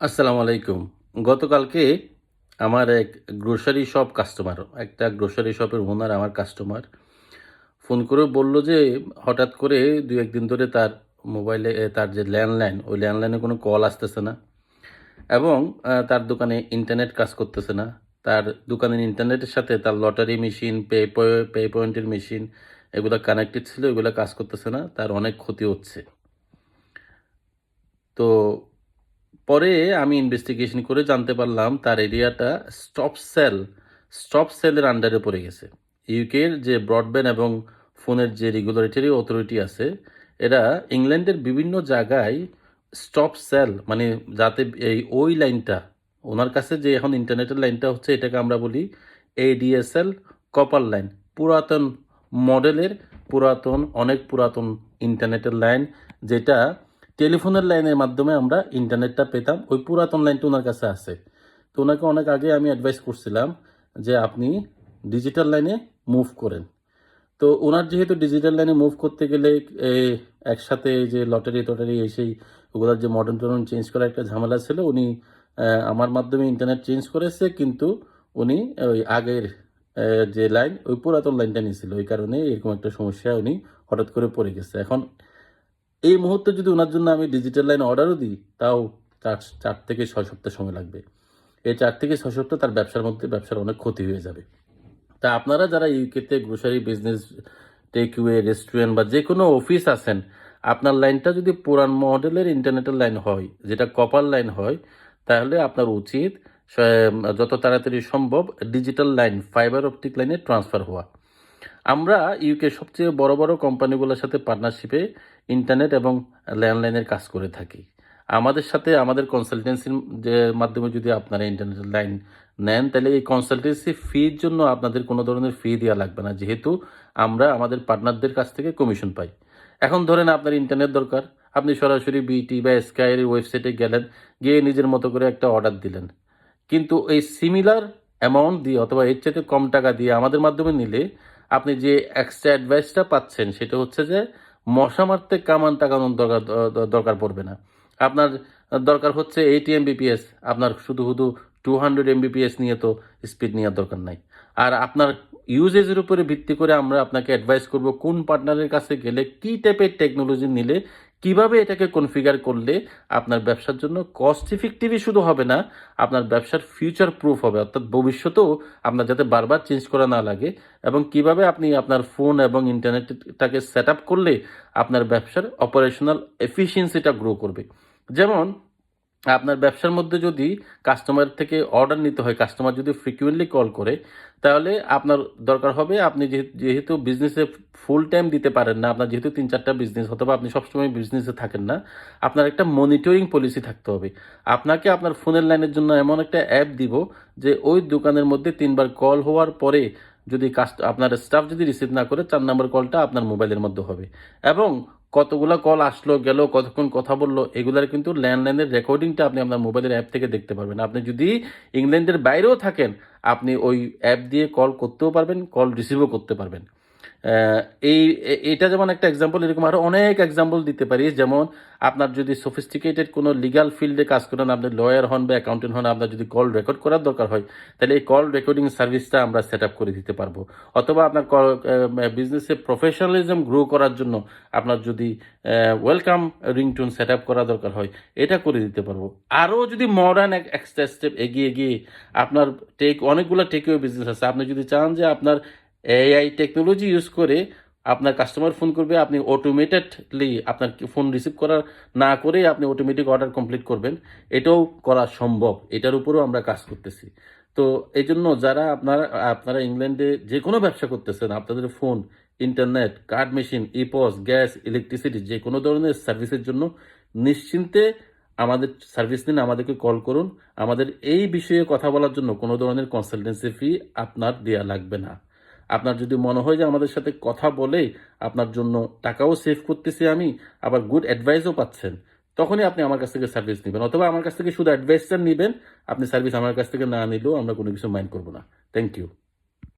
আসসালামু আলাইকুম। গতকালকে আমার এক গ্রোসারি শপ কাস্টমার একটা গ্রোসারি শপের ওনার আমার কাস্টমার ফোন করে বলল যে, হঠাৎ করে দু একদিন ধরে তার মোবাইলে তার যে ল্যান্ডলাইন ওই ল্যান্ডলাইনে কোনো কল আসতেছে না এবং তার দোকানে ইন্টারনেট কাজ করতেছে না। তার দোকানের ইন্টারনেটের সাথে তার লটারি মেশিন পে পে পয়েন্টের মেশিন এগুলো কানেক্টেড ছিল, এগুলো কাজ করতেছে না, তার অনেক ক্ষতি হচ্ছে। তো পরে আমি ইনভেস্টিগেশন করে জানতে পারলাম তার এরিয়াটা স্টপ সেল স্টপ সেলের আন্ডারে পড়ে গেছে। ইউকের যে ব্রডব্যান্ড এবং ফোনের যে রেগুলেটরি অথরিটি আছে, এরা ইংল্যান্ডের বিভিন্ন জায়গায় স্টপ সেল মানে যাতে এই ওই লাইনটা ওনার কাছে যে এখন ইন্টারনেটের লাইনটা হচ্ছে, এটাকে আমরা বলি এডিএসএল কপার লাইন পুরাতন মডেলের পুরাতন, অনেক পুরাতন ইন্টারনেটের লাইন যেটা টেলিফোনের লাইনের মাধ্যমে আমরা ইন্টারনেটটা পেতাম। ওই পুরাতন লাইনটা ওনার কাছে আছে। তো ওনাকে অনেক আগে আমি অ্যাডভাইস করছিলাম যে আপনি ডিজিটাল লাইনে মুভ করেন। তো ওনার যেহেতু ডিজিটাল লাইনে মুভ করতে গেলে একসাথে যে লটারি টটারি এসেই ওগুলোর যে মডার্ন টডার্ন চেঞ্জ করার একটা ঝামেলা ছিল, উনি আমার মাধ্যমে ইন্টারনেট চেঞ্জ করেছে, কিন্তু উনি ওই আগের যে লাইন ওই পুরাতন লাইনটা নিয়েছিল। ওই কারণে এরকম একটা সমস্যা উনি হঠাৎ করে পড়ে গেছে। এখন এই মুহূর্তে যদি ওনার জন্য আমি ডিজিটাল লাইন অর্ডারও দিই, তাও চার চার থেকে ছয় সপ্তাহ সময় লাগবে। এই চার থেকে ছয় সপ্তাহ তার ব্যবসার মধ্যে, ব্যবসার অনেক ক্ষতি হয়ে যাবে। তা আপনারা যারা ইউকেতে গ্রোসারি বিজনেস টেকওয়ে রেস্টুরেন্ট বা যে কোনো অফিস আছেন, আপনার লাইনটা যদি পুরান মডেলের ইন্টারনেটের লাইন হয়, যেটা কপার লাইন হয়, তাহলে আপনার উচিত যত তাড়াতাড়ি সম্ভব ডিজিটাল লাইন ফাইবার অপটিক লাইনে ট্রান্সফার হওয়া। আমরা ইউকে সবচেয়ে বড় বড় কোম্পানিগুলোর সাথে পার্টনারশিপে ইন্টারনেট এবং ল্যান্ডলাইনের কাজ করে থাকি। আমাদের সাথে আমাদের কনসালটেন্সির যে মাধ্যমে যদি আপনারা ইন্টারনেট লাইন নেন, তাহলে এই কনসালটেন্সি ফির জন্য আপনাদের কোনো ধরনের ফি দেওয়া লাগবে না, যেহেতু আমরা আমাদের পার্টনারদের কাছ থেকে কমিশন পাই। এখন ধরেন আপনার ইন্টারনেট দরকার, আপনি সরাসরি বিটি বা স্কাইয়ের ওয়েবসাইটে গেলেন, গিয়ে নিজের মতো করে একটা অর্ডার দিলেন। কিন্তু এই সিমিলার অ্যামাউন্ট দিয়ে অথবা এর চাইতে কম টাকা দিয়ে আমাদের মাধ্যমে নিলে আপনি যে এক্সট্রা অ্যাডভাইসটা পাচ্ছেন, সেটা হচ্ছে যে মশা মারতে কামান টাকানোর দরকার দরকার পড়বে না। আপনার দরকার হচ্ছে এইটি এমবিপিএস আপনার শুধু শুধু টু হান্ড্রেড এমবিপিএস নিয়ে তো স্পিড নেওয়ার দরকার নাই। আর আপনার ইউজেজের উপরে ভিত্তি করে আমরা আপনাকে অ্যাডভাইস করব কোন পার্টনারের কাছে গেলে কী টাইপের টেকনোলজি নিলে কীভাবে এটাকে কনফিগার করলে আপনার ব্যবসার জন্য কস্ট ইফেক্টিভই শুধু হবে না, আপনার ব্যবসার ফিউচার প্রুফ হবে। অর্থাৎ ভবিষ্যতেও আপনার যাতে বারবার চেঞ্জ করা না লাগে এবং কীভাবে আপনি আপনার ফোন এবং ইন্টারনেটটাকে সেট করলে আপনার ব্যবসার অপারেশনাল এফিসিয়েন্সিটা গ্রো করবে। যেমন আপনার ব্যবসার মধ্যে যদি কাস্টমার থেকে অর্ডার নিতে হয় কাস্টমার যদি ফ্রিকুয়েন্টলি কল করে, তাহলে আপনার দরকার হবে আপনি যেহে- যেহেতু বিজনেসে ফুল টাইম দিতে পারেন না, আপনার যেহেতু তিন চারটা বিজনেস অথবা আপনি সবসময় বিজনেসে থাকেন না, আপনার একটা মনিটরিং পলিসি থাকতে হবে। আপনাকে আপনার ফোনের লাইনের জন্য এমন একটা অ্যাপ দিব যে ওই দোকানের মধ্যে তিনবার কল হওয়ার পরে যদি কাস্ট আপনার স্টাফ যদি রিসিভ না করে, চার নম্বর কলটা আপনার মোবাইলের মধ্যে হবে। এবং কতগুলো কল আসলো, গেল, কতক্ষণ কথা বলল, এগুলার কিন্তু ল্যান্ডলাইনের রেকর্ডিংটা আপনি আপনার মোবাইলের অ্যাপ থেকে দেখতে পারবেন। আপনি যদি ইংল্যান্ডের বাইরেও থাকেন, আপনি ওই অ্যাপ দিয়ে কল করতেও পারবেন কল রিসিভও করতে পারবেন। এই, এটা যেমন একটা এক্সাম্পল এরকম আরও অনেক এক্সাম্পল দিতে পারি। যেমন, আপনার যদি সফিস্টিকেটেড কোনো লিগাল ফিল্ডে কাজ করেন, আপনি লয়ার হন বা অ্যাকাউন্টেন্ট হন, আপনার যদি কল রেকর্ড করার দরকার হয়, তাহলে এই কল রেকর্ডিং সার্ভিসটা আমরা সেট করে দিতে পারব। অথবা আপনার বিজনেসে প্রফেশনালিজম গ্রো করার জন্য আপনার যদি ওয়েলকাম রিংটোন সেট আপ করা দরকার হয়, এটা করে দিতে পারব। আরও যদি মডার্ন এক্সট্রা স্টেপ এগিয়ে গিয়ে আপনার টেক অনেকগুলো টেকওয়ে বিজনেস আছে। আপনি যদি চান যে আপনার এআই টেকনোলজি ইউজ করে আপনার কাস্টমার ফোন করবে, আপনি অটোমেটেডলি আপনার ফোন রিসিভ করার না করে আপনি অটোমেটিক অর্ডার কমপ্লিট করবেন। এটাও করা সম্ভব, এটার উপরেও আমরা কাজ করতেছি। তো এই জন্য যারা আপনারা আপনারা ইংল্যান্ডে যে কোনো ব্যবসা করতেছেন, আপনাদের phone internet card machine EPOS gas electricity যে কোনো ধরনের সার্ভিসের জন্য নিশ্চিন্তে আমাদের সার্ভিস নিন, আমাদেরকে কল করুন। আমাদের এই বিষয়ে কথা বলার জন্য কোনো ধরনের কনসালটেন্সি ফি আপনার দেওয়া লাগবে না। আপনার যদি মনে হয় যে আমাদের সাথে কথা বলে আপনার জন্য টাকাও সেভ করতেছি আমি, আবার গুড অ্যাডভাইসও পাচ্ছেন, তখনই আপনি আমার কাছ থেকে সার্ভিস নেবেন, অথবা আমার কাছ থেকে শুধু অ্যাডভাইসটা নেবেন, আপনি সার্ভিস আমার কাছ থেকে না নিলেও আমরা কোনো কিছু মাইন্ড করব না। Thank you